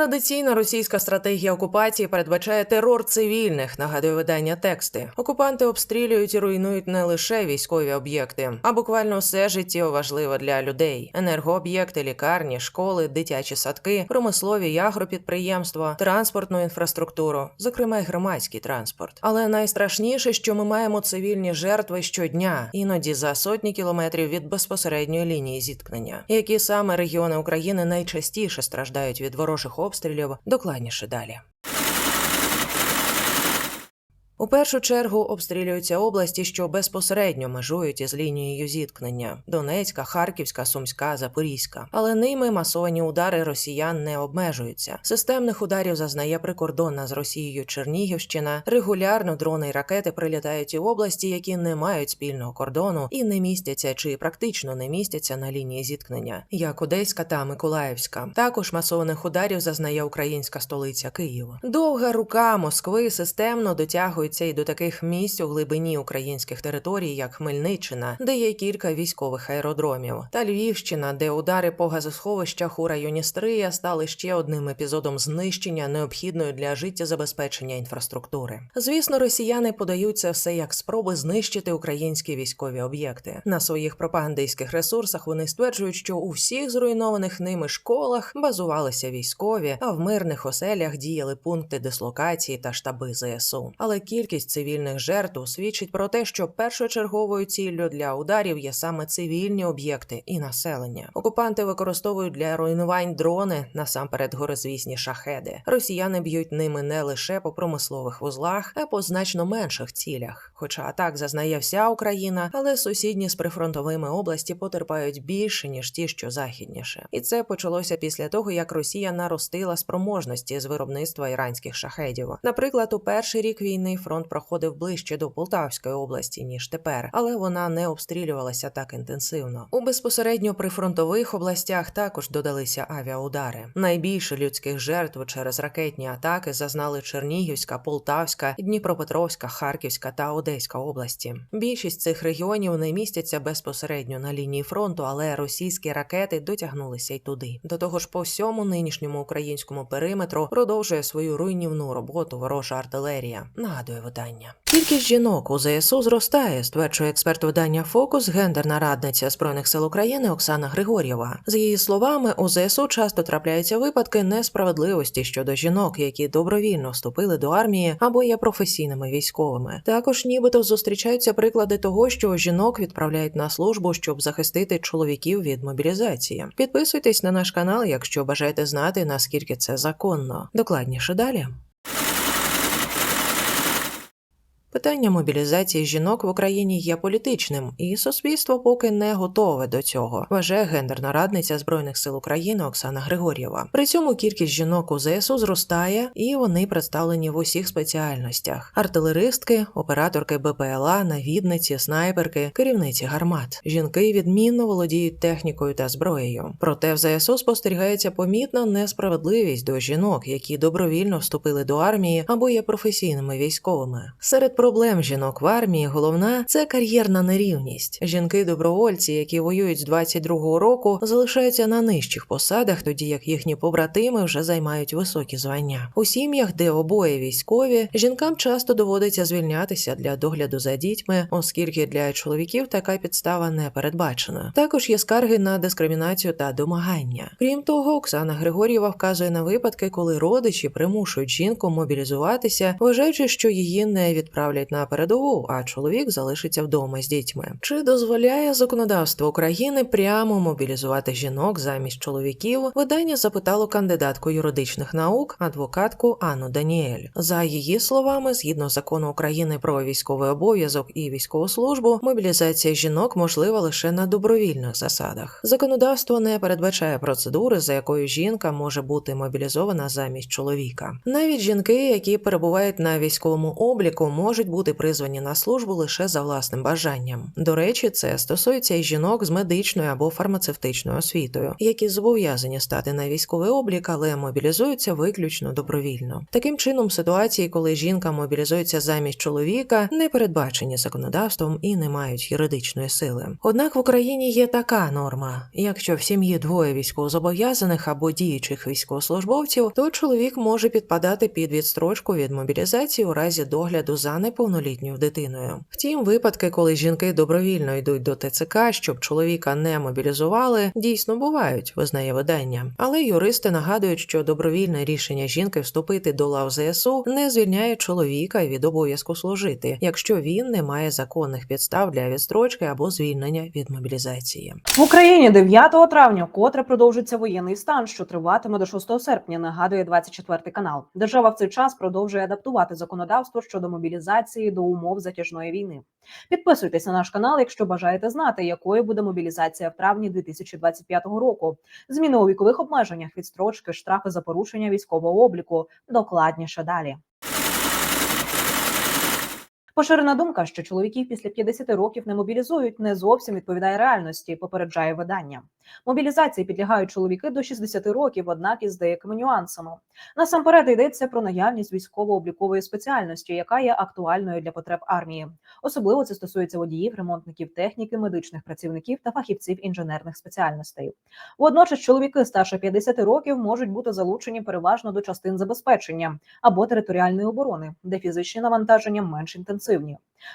Традиційна російська стратегія окупації передбачає терор цивільних, нагадує видання тексти. Окупанти обстрілюють і руйнують не лише військові об'єкти, а буквально все життєво важливе для людей: енергооб'єкти, лікарні, школи, дитячі садки, промислові і агропідприємства, транспортну інфраструктуру, зокрема й громадський транспорт. Але найстрашніше, що ми маємо цивільні жертви щодня, іноді за сотні кілометрів від безпосередньої лінії зіткнення. Які саме регіони України найчастіше страждають від ворожих обстрілів, докладніше далі. У першу чергу обстрілюються області, що безпосередньо межують із лінією зіткнення: Донецька, Харківська, Сумська, Запорізька. Але ними масовані удари росіян не обмежуються. Системних ударів зазнає прикордонна з Росією Чернігівщина. Регулярно дрони й ракети прилітають і в області, які не мають спільного кордону і не містяться чи практично не містяться на лінії зіткнення, як Одеська та Миколаївська. Також масованих ударів зазнає українська столиця Київ. Довга рука Москви системно дотягується і до таких місць у глибині українських територій, як Хмельниччина, де є кілька військових аеродромів, та Львівщина, де удари по газосховищах у районі Стрия стали ще одним епізодом знищення необхідної для життєзабезпечення інфраструктури. Звісно, росіяни подають це все як спроби знищити українські військові об'єкти. На своїх пропагандистських ресурсах вони стверджують, що у всіх зруйнованих ними школах базувалися військові, а в мирних оселях діяли пункти дислокації та штаби ЗСУ. Але кількість цивільних жертв свідчить про те, що першочерговою ціллю для ударів є саме цивільні об'єкти і населення. Окупанти використовують для руйнувань дрони насамперед горизвісні шахеди. Росіяни б'ють ними не лише по промислових вузлах, а по значно менших цілях. Хоча атак зазнає вся Україна, але сусідні з прифронтовими області потерпають більше ніж ті, що західніше. І це почалося після того, як Росія наростила спроможності з виробництва іранських шахедів. Наприклад, у перший рік війни фронт проходив ближче до Полтавської області ніж тепер, але вона не обстрілювалася так інтенсивно. У безпосередньо прифронтових областях також додалися авіаудари. Найбільше людських жертв через ракетні атаки зазнали Чернігівська, Полтавська, Дніпропетровська, Харківська та Одеська області. Більшість цих регіонів не містяться безпосередньо на лінії фронту, але російські ракети дотягнулися й туди. До того ж, по всьому нинішньому українському периметру продовжує свою руйнівну роботу ворожа артилерія. Видання. Кількість жінок у ЗСУ зростає, стверджує експерт видання Фокус, гендерна радниця збройних сил України Оксана Григор'єва. За її словами, у ЗСУ часто трапляються випадки несправедливості щодо жінок, які добровільно вступили до армії або є професійними військовими. Також, нібито, зустрічаються приклади того, що жінок відправляють на службу, щоб захистити чоловіків від мобілізації. Підписуйтесь на наш канал, якщо бажаєте знати наскільки це законно. Докладніше далі. Питання мобілізації жінок в Україні є політичним, і суспільство поки не готове до цього. Вважає гендерна радниця збройних сил України Оксана Григор'єва. При цьому кількість жінок у ЗСУ зростає, і вони представлені в усіх спеціальностях: артилеристки, операторки БПЛА, навідниці, снайперки, керівниці гармат. Жінки відмінно володіють технікою та зброєю. Проте в ЗСУ спостерігається помітна несправедливість до жінок, які добровільно вступили до армії або є професійними військовими. Серед проблем жінок в армії головна це кар'єрна нерівність. Жінки-добровольці, які воюють з 22-го року, залишаються на нижчих посадах, тоді як їхні побратими вже займають високі звання. У сім'ях, де обоє військові, жінкам часто доводиться звільнятися для догляду за дітьми, оскільки для чоловіків така підстава не передбачена. Також є скарги на дискримінацію та домагання. Крім того, Оксана Григор'єва вказує на випадки, коли родичі примушують жінку мобілізуватися, вважаючи, що її не відправляють на передову, а чоловік залишиться вдома з дітьми. Чи дозволяє законодавство України прямо мобілізувати жінок замість чоловіків? Видання запитало кандидатку юридичних наук, адвокатку Анну Даніель. За її словами, згідно закону України про військовий обов'язок і військову службу, мобілізація жінок можлива лише на добровільних засадах. Законодавство не передбачає процедури, за якою жінка може бути мобілізована замість чоловіка. Навіть жінки, які перебувають на військовому обліку, можуть можуть бути призвані на службу лише за власним бажанням. До речі, це стосується і жінок з медичною або фармацевтичною освітою, які зобов'язані стати на військовий облік, але мобілізуються виключно добровільно. Таким чином, ситуації, коли жінка мобілізується замість чоловіка, не передбачені законодавством і не мають юридичної сили. Однак в Україні є така норма: якщо в сім'ї двоє військовозобов'язаних або діючих військовослужбовців, то чоловік може підпадати під відстрочку від мобілізації у разі догляду за неповнолітньою дитиною. Втім, випадки, коли жінки добровільно йдуть до ТЦК, щоб чоловіка не мобілізували, дійсно бувають, визнає видання. Але юристи нагадують, що добровільне рішення жінки вступити до лав ЗСУ не звільняє чоловіка від обов'язку служити, якщо він не має законних підстав для відстрочки або звільнення від мобілізації. В Україні 9 травня вкотре продовжиться воєнний стан, що триватиме до 6 серпня. Нагадує 24 канал. Держава в цей час продовжує адаптувати законодавство щодо мобілізації до умов затяжної війни. Підписуйтесь на наш канал, якщо бажаєте знати, якою буде мобілізація в травні 2025 року. Зміни у вікових обмеженнях, відстрочки, штрафи за порушення військового обліку. Докладніше далі. Поширена думка, що чоловіків після 50 років не мобілізують, не зовсім відповідає реальності, попереджає видання. Мобілізації підлягають чоловіки до 60 років, однак із деякими нюансами. Насамперед йдеться про наявність військово-облікової спеціальності, яка є актуальною для потреб армії. Особливо це стосується водіїв, ремонтників техніки, медичних працівників та фахівців інженерних спеціальностей. Водночас чоловіки старше 50 років можуть бути залучені переважно до частин забезпечення або територіальної оборони, де фізичні навантаження менш інтенсивні.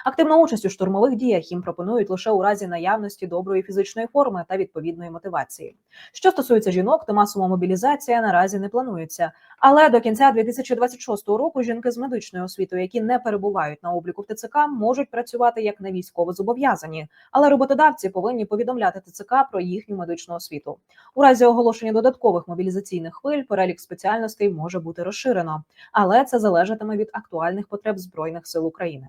Активна участь у штурмових діях їм пропонують лише у разі наявності доброї фізичної форми та відповідної мотивації. Що стосується жінок, то масова мобілізація наразі не планується. Але до кінця 2026 року жінки з медичною освітою, які не перебувають на обліку в ТЦК, можуть працювати як не військово зобов'язані, але роботодавці повинні повідомляти ТЦК про їхню медичну освіту. У разі оголошення додаткових мобілізаційних хвиль перелік спеціальностей може бути розширено, але це залежатиме від актуальних потреб збройних сил України.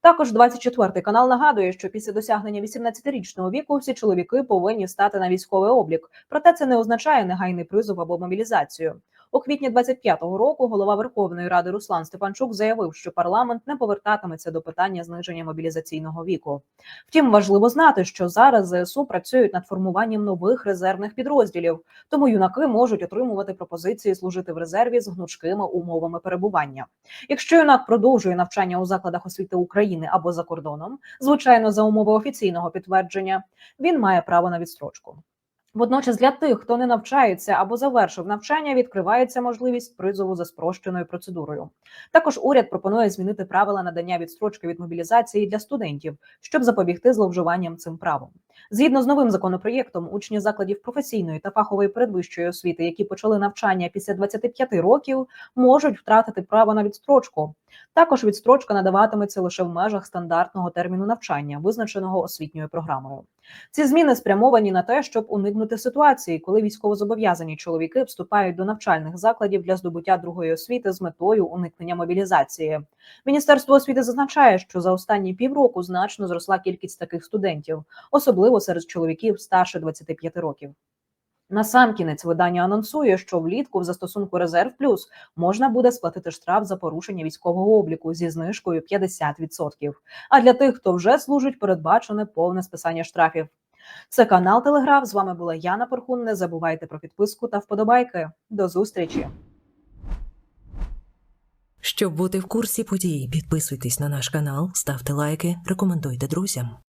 Також 24 канал нагадує, що після досягнення 18-річного віку всі чоловіки повинні стати на військовий облік. Проте це не означає негайний призов або мобілізацію. У квітні 25-го року голова Верховної Ради Руслан Стефанчук заявив, що парламент не повертатиметься до питання зниження мобілізаційного віку. Втім, важливо знати, що зараз ЗСУ працюють над формуванням нових резервних підрозділів, тому юнаки можуть отримувати пропозиції служити в резерві з гнучкими умовами перебування. Якщо юнак продовжує навчання у закладах освіти України або за кордоном, звичайно, за умови офіційного підтвердження, він має право на відстрочку. Водночас для тих, хто не навчається або завершив навчання, відкривається можливість призову за спрощеною процедурою. Також уряд пропонує змінити правила надання відстрочки від мобілізації для студентів, щоб запобігти зловживанням цим правом. Згідно з новим законопроєктом, учні закладів професійної та фахової передвищої освіти, які почали навчання після 25 років, можуть втратити право на відстрочку. Також відстрочка надаватиметься лише в межах стандартного терміну навчання, визначеного освітньою програмою. Ці зміни спрямовані на те, щоб уникнути ситуації, коли військовозобов'язані чоловіки вступають до навчальних закладів для здобуття другої освіти з метою уникнення мобілізації. Міністерство освіти зазначає, що за останні півроку значно зросла кількість таких студентів, особливо серед чоловіків старше 25 років. Насамкінець видання анонсує, що влітку в застосунку Резерв Плюс можна буде сплатити штраф за порушення військового обліку зі знижкою 50%. А для тих, хто вже служить, передбачене повне списання штрафів. Це канал Телеграф. З вами була Яна Порхун. Не забувайте про підписку та вподобайки. До зустрічі. Щоб бути в курсі подій, підписуйтесь на наш канал, ставте лайки, рекомендуйте друзям.